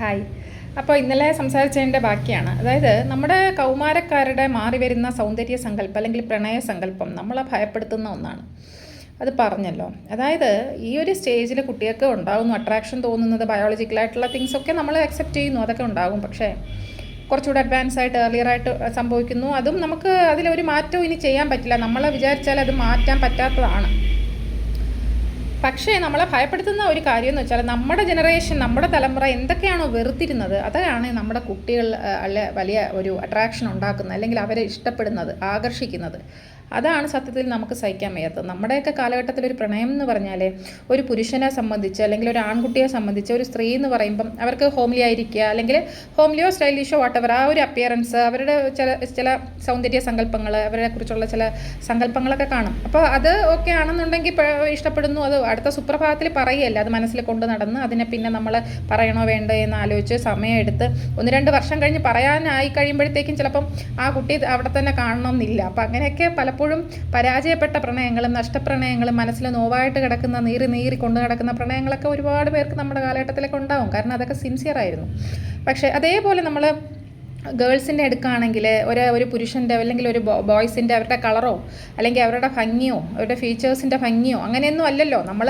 Hi അപ്പോൾ ഇന്നലെ സംസാരിച്ചതിന്റെ ബാക്കിയാണ്. അതായത് നമ്മുടെ കൗമാരക്കാരുടെ മാറി വരുന്ന സൗന്ദര്യ സങ്കല്പം അല്ലെങ്കിൽ പ്രണയ സങ്കല്പം നമ്മളെ ഭയപ്പെടുത്തുന്ന ഒന്നാണ്. അത് പറഞ്ഞല്ലോ. അതായത് ഈ ഒരു സ്റ്റേജിൽ കുട്ടികൾക്ക് ഉണ്ടാകുന്നു അട്രാക്ഷൻ തോന്നുന്നത് ബയോളജിക്കലായിട്ടുള്ള തിങ്സ് ഒക്കെ നമ്മൾ അക്സെപ്റ്റ് ചെയ്യുന്നു. അതൊക്കെ ഉണ്ടാകും. പക്ഷേ കുറച്ചുകൂടെ അഡ്വാൻസ് ആയിട്ട് ഏർലിയർ ആയിട്ട് സംഭവിക്കുന്നു. അതും നമുക്ക് അതിലൊരു മാറ്റവും ഇനി ചെയ്യാൻ പറ്റില്ല. നമ്മൾ വിചാരിച്ചാൽ അത് മാറ്റാൻ പറ്റാത്തതാണ്. പക്ഷേ നമ്മളെ ഭയപ്പെടുത്തുന്ന ഒരു കാര്യം എന്ന് വെച്ചാൽ നമ്മുടെ ജനറേഷൻ നമ്മുടെ തലമുറ എന്തൊക്കെയാണോ വെറുത്തിരുന്നത് അതാണ് നമ്മുടെ കുട്ടികൾ അല്ലെ വലിയ ഒരു അട്രാക്ഷൻ ഉണ്ടാക്കുന്നത് അല്ലെങ്കിൽ അവരെ ഇഷ്ടപ്പെടുന്നത് ആകർഷിക്കുന്നത്. അതാണ് സത്യത്തിൽ നമുക്ക് സഹിക്കാൻ വയ്യാത്തത്. നമ്മുടെയൊക്കെ കാലഘട്ടത്തിൽ ഒരു പ്രണയം എന്ന് പറഞ്ഞാൽ ഒരു പുരുഷനെ സംബന്ധിച്ച് അല്ലെങ്കിൽ ഒരു ആൺകുട്ടിയെ സംബന്ധിച്ച് ഒരു സ്ത്രീ എന്ന് പറയുമ്പം അവർക്ക് ഹോംലി ആയിരിക്കുക അല്ലെങ്കിൽ ഹോംലിയോ സ്റ്റൈലിഷോ വാട്ടവർ ആ ഒരു അപ്പിയറൻസ് അവരുടെ ചില ചില സൗന്ദര്യ സങ്കല്പങ്ങൾ അവരെ കുറിച്ചുള്ള ചില സങ്കല്പങ്ങളൊക്കെ കാണും. അപ്പോൾ അത് ഓക്കെ ആണെന്നുണ്ടെങ്കിൽ ഇഷ്ടപ്പെടുന്നു. അത് അടുത്ത സുപ്രഭാതത്തിൽ പറയല്ല. അത് മനസ്സിൽ കൊണ്ട് നടന്ന് അതിനെ പിന്നെ നമ്മൾ പറയണോ വേണ്ടോ എന്ന് ആലോചിച്ച് സമയമെടുത്ത് ഒന്ന് രണ്ട് വർഷം കഴിഞ്ഞ് പറയാനായി കഴിയുമ്പോഴത്തേക്കും ചിലപ്പം ആ കുട്ടി അവിടെ തന്നെ കാണണമെന്നില്ല അപ്പം അങ്ങനെയൊക്കെ പലപ്പോഴും പരാജയപ്പെട്ട പ്രണയങ്ങളും നഷ്ടപ്രണയങ്ങളും മനസ്സിൽ നോവായിട്ട് കിടക്കുന്ന നീറി നീറി കൊണ്ടു നടക്കുന്ന പ്രണയങ്ങളൊക്കെ ഒരുപാട് പേർക്ക് നമ്മുടെ കാലഘട്ടത്തിലൊക്കെ ഉണ്ടാവും. കാരണം അതൊക്കെ സിൻസിയർ ആയിരുന്നു. പക്ഷേ അതേപോലെ നമ്മൾ ഗേൾസിന്റെ എടുക്കുകയാണെങ്കിൽ ഒരു ഒരു പുരുഷന്റെ അല്ലെങ്കിൽ ഒരു ബോയ്സിന്റെ അവരുടെ കളറോ അല്ലെങ്കിൽ അവരുടെ ഭംഗിയോ അവരുടെ ഫീച്ചേഴ്സിന്റെ ഭംഗിയോ അങ്ങനെയൊന്നും അല്ലല്ലോ. നമ്മൾ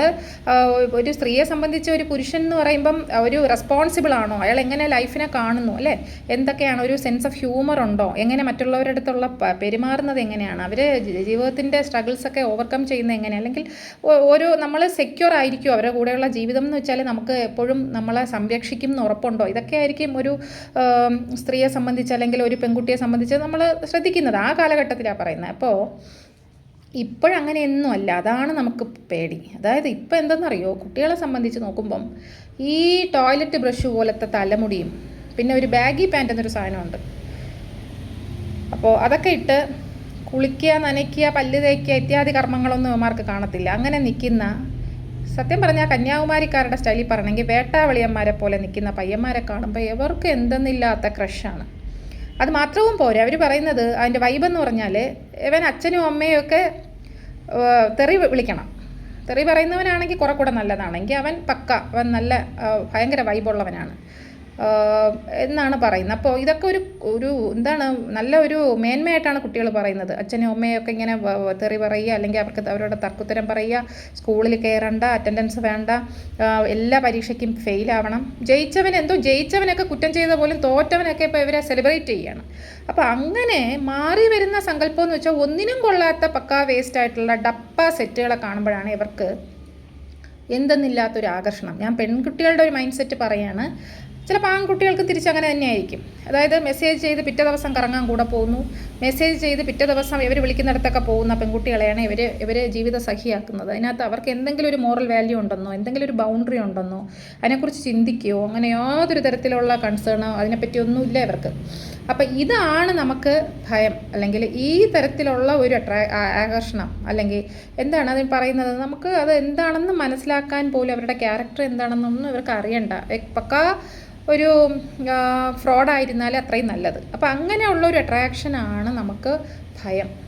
ഒരു സ്ത്രീയെ സംബന്ധിച്ച് ഒരു പുരുഷൻ എന്ന് പറയുമ്പം ഒരു റെസ്പോൺസിബിൾ ആണോ? അയാൾ എങ്ങനെ ലൈഫിനെ കാണുന്നു അല്ലേ? എന്തൊക്കെയാണ്? ഒരു സെൻസ് ഓഫ് ഹ്യൂമർ ഉണ്ടോ? എങ്ങനെ മറ്റുള്ളവരുടെ അടുത്തുള്ള പെരുമാറുന്നത് എങ്ങനെയാണ്? അവർ ജീവിതത്തിന്റെ സ്ട്രഗിൾസൊക്കെ ഓവർകം ചെയ്യുന്നത് എങ്ങനെ അല്ലെങ്കിൽ ഓരോ നമ്മൾ സെക്യൂർ ആയിരിക്കും അവരുടെ കൂടെയുള്ള ജീവിതം എന്ന് വെച്ചാൽ നമുക്ക് എപ്പോഴും നമ്മളെ സംരക്ഷിക്കും എന്ന് ഉറപ്പുണ്ടോ? ഇതൊക്കെ ആയിരിക്കും ഒരു സ്ത്രീയെ സംബന്ധിച്ച് അല്ലെങ്കിൽ ഒരു പെൺകുട്ടിയെ സംബന്ധിച്ച് നമ്മൾ ശ്രദ്ധിക്കുന്നത് ആ കാലഘട്ടത്തിലാണ് പറയുന്നത് അപ്പോൾ ഇപ്പോഴങ്ങനെയൊന്നും അല്ല. അതാണ് നമുക്ക് പേടി. അതായത് ഇപ്പം എന്തെന്നറിയോ? കുട്ടികളെ സംബന്ധിച്ച് നോക്കുമ്പം ഈ ടോയ്ലറ്റ് ബ്രഷ് പോലത്തെ തലമുടിയും പിന്നെ ഒരു ബാഗി പാന്റ് എന്നൊരു സാധനമുണ്ട്. അപ്പോൾ അതൊക്കെ ഇട്ട് കുളിക്കുക നനയ്ക്കുക പല്ല് തേക്കുക ഇത്യാദി കർമ്മങ്ങളൊന്നും അവർക്ക് കാണത്തില്ല. അങ്ങനെ നിൽക്കുന്ന സത്യം പറഞ്ഞാൽ കന്യാകുമാരിക്കാരുടെ സ്റ്റൈലിൽ പറയണമെങ്കിൽ വേട്ടാവളിയന്മാരെ പോലെ നിൽക്കുന്ന പയ്യന്മാരെ കാണുമ്പോൾ എവർക്ക് എന്തെന്നില്ലാത്ത ക്രഷാണ് അത് മാത്രവും പോരെ. അവർ പറയുന്നത് അതിന്റെ വൈബ് എന്ന് പറഞ്ഞാൽ ഇവൻ അച്ഛനും അമ്മയും ഒക്കെ തെറി വിളിക്കണം. തെറി പറയുന്നവനാണെങ്കിൽ കുറെ കൂടെ നല്ലതാണെങ്കിൽ അവൻ പക്ക അവൻ നല്ല ഭയങ്കര വൈബുള്ളവനാണ് എന്നാണ് പറയുന്നത്. അപ്പോൾ ഇതൊക്കെ ഒരു ഒരു എന്താണ് നല്ല ഒരു മേന്മയായിട്ടാണ് കുട്ടികൾ പറയുന്നത്. അച്ഛനും അമ്മയും ഒക്കെ ഇങ്ങനെ തെറി പറയുക അല്ലെങ്കിൽ അവർക്ക് അവരോട് തർക്കുത്തരം പറയുക സ്കൂളിൽ കയറണ്ട അറ്റൻഡൻസ് വേണ്ട എല്ലാ പരീക്ഷയ്ക്കും ഫെയിലാവണം ജയിച്ചവൻ എന്തോ ജയിച്ചവനൊക്കെ കുറ്റം ചെയ്ത പോലും തോറ്റവനൊക്കെ ഇപ്പോൾ ഇവരെ സെലിബ്രേറ്റ് ചെയ്യണം. അപ്പോൾ അങ്ങനെ മാറി വരുന്ന സങ്കല്പം എന്ന് വെച്ചാൽ ഒന്നിനും കൊള്ളാത്ത പക്കാ വേസ്റ്റ് ആയിട്ടുള്ള ഡപ്പ സെറ്റുകളെ കാണുമ്പോഴാണ് ഇവർക്ക് എന്തെന്നില്ലാത്തൊരു ആകർഷണം. ഞാൻ പെൺകുട്ടികളുടെ ഒരു മൈൻഡ് സെറ്റ് പറയാണ്. ചിലപ്പോൾ ആൺകുട്ടികൾക്ക് തിരിച്ചങ്ങനെ തന്നെയായിരിക്കും. അതായത് മെസ്സേജ് ചെയ്ത് പിറ്റേ ദിവസം കറങ്ങാൻ കൂടെ പോകുന്നു. മെസ്സേജ് ചെയ്ത് പിറ്റേ ദിവസം ഇവർ വിളിക്കുന്നിടത്തൊക്കെ പോകുന്ന പെൺകുട്ടികളെയാണ് ഇവർ ഇവരെ ജീവിത സഖിയാക്കുന്നത് അതിനകത്ത് അവർക്ക് എന്തെങ്കിലും ഒരു മോറൽ വാല്യൂ ഉണ്ടെന്നോ എന്തെങ്കിലും ഒരു ബൗണ്ടറി ഉണ്ടെന്നോ അതിനെക്കുറിച്ച് ചിന്തിക്കുകയോ അങ്ങനെ യാതൊരു തരത്തിലുള്ള കൺസേണോ അതിനെപ്പറ്റി ഒന്നുമില്ല ഇവർക്ക്. അപ്പം ഇതാണ് നമുക്ക് ഭയം. അല്ലെങ്കിൽ ഈ തരത്തിലുള്ള ഒരു അട്രാ ആകർഷണം. അല്ലെങ്കിൽ എന്താണ് അതിന് പറയുന്നത്? നമുക്ക് അത് എന്താണെന്ന് മനസ്സിലാക്കാൻ പോലും അവരുടെ ക്യാരക്ടർ എന്താണെന്നൊന്നും ഇവർക്ക് അറിയണ്ട. പക്കാ ഒരു ഫ്രോഡായിരുന്നാൽ അത്രയും നല്ലത്. അപ്പം അങ്ങനെയുള്ള ഒരു അട്രാക്ഷനാണ് നമുക്ക് ഭയം.